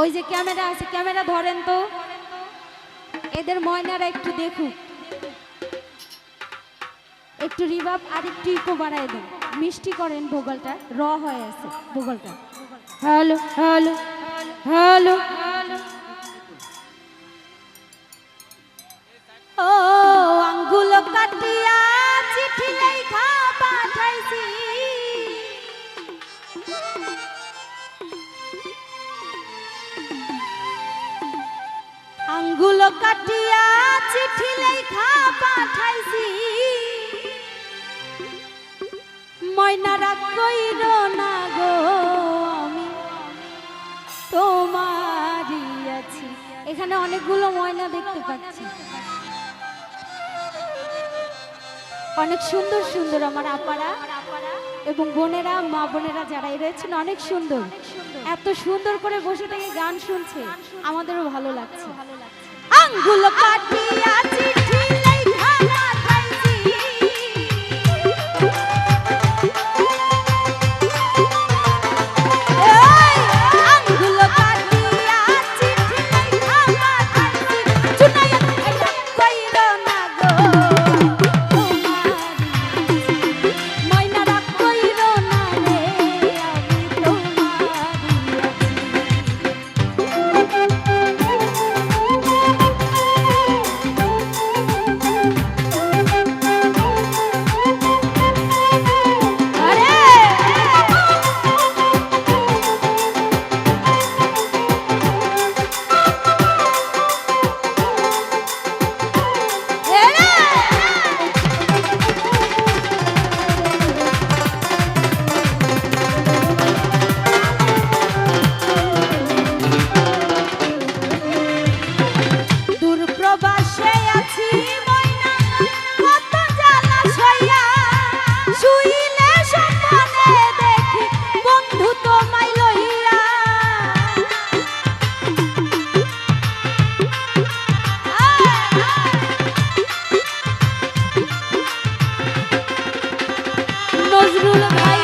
ওই যে ক্যামেরা আছে, ক্যামেরা ধরেন তো। এদের ময়নারা একটু দেখুক। একটু রিভাব আর একটু ইকো বাড়ায় দেন। মিষ্টি করেন ভোগলটা র হয়ে আছে ভোগলটা। হ্যালো হ্যালো হ্যালো কাটিয়া চিঠি লেখা এখানে অনেকগুলো ময়না দেখতে পাচ্ছি। অনেক সুন্দর সুন্দর আমার আপারা এবং বোনেরা, মা বোনেরা যারাই রয়েছেন, অনেক সুন্দর। এত সুন্দর করে বসে থেকে গান শুনছে, আমাদেরও ভালো লাগছে। আঙ্গুল কাটিয়া চিঠি লেখা নজরুল ভাই